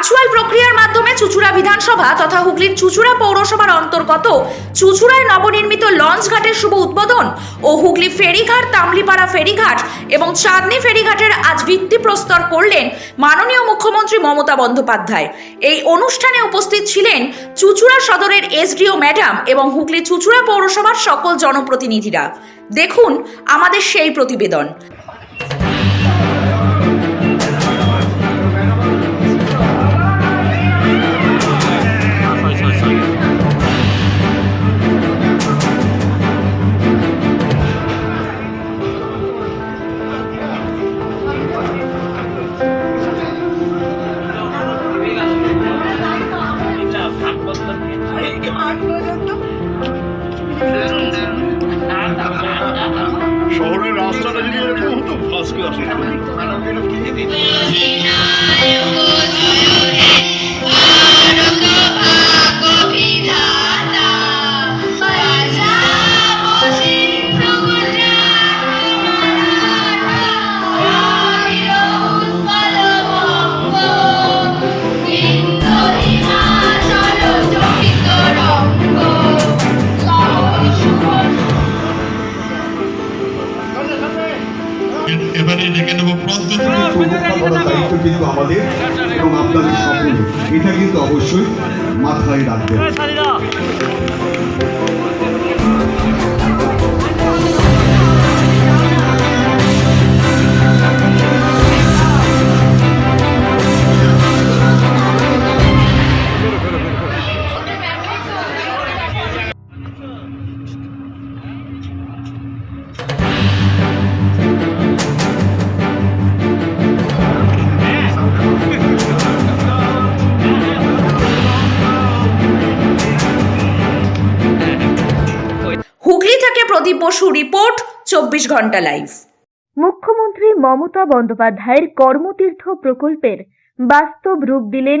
Virtual প্রক্রিয়ার মাধ্যমে চুচুড়া বিধানসভা তথা হুগলির চুচুড়া পৌরসভার অন্তর্গত চুচুড়ায় নবনির্মিত লঞ্চ ঘাটের শুভ উদ্বোধন ও হুগলি ফেরিঘাট, তামলিপাড়া ফেরিঘাট এবং চাঁদনি ফেরিঘাটের আজ ভিত্তিপ্রস্তর করলেন মাননীয় মুখ্যমন্ত্রী মমতা বন্দ্যোপাধ্যায়। এই অনুষ্ঠানে উপস্থিত ছিলেন চুচুড়া সদরের এসডিও ম্যাডাম এবং হুগলি চুচুড়া পৌরসভার সকল জনপ্রতিনিধিরা। দেখুন আমাদের সেই প্রতিবেদন। শহরের রাস্তাটা যদি এরকম হতো ফার্স্ট ক্লাস এবারে ডেকে নেব প্রস্তুত। দায়িত্ব কিন্তু আমাদের এবং আপনাদের সকলে এটা কিন্তু অবশ্যই মাথায় রাখবেন। বসু রিপোর্ট চব্বিশ ঘণ্টা লাইভ। মুখ্যমন্ত্রী মমতা বন্দ্যোপাধ্যায়ের কর্মতীর্থ প্রকল্পের বাস্তব রূপ দিলেন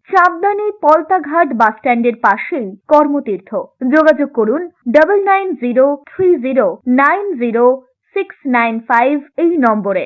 চাপদানি পলতাঘাট বাস স্ট্যান্ডের পাশেই কর্মতীর্থ। যোগাযোগ করুন double nine zero three zero nine zero six nine five এই নম্বরে।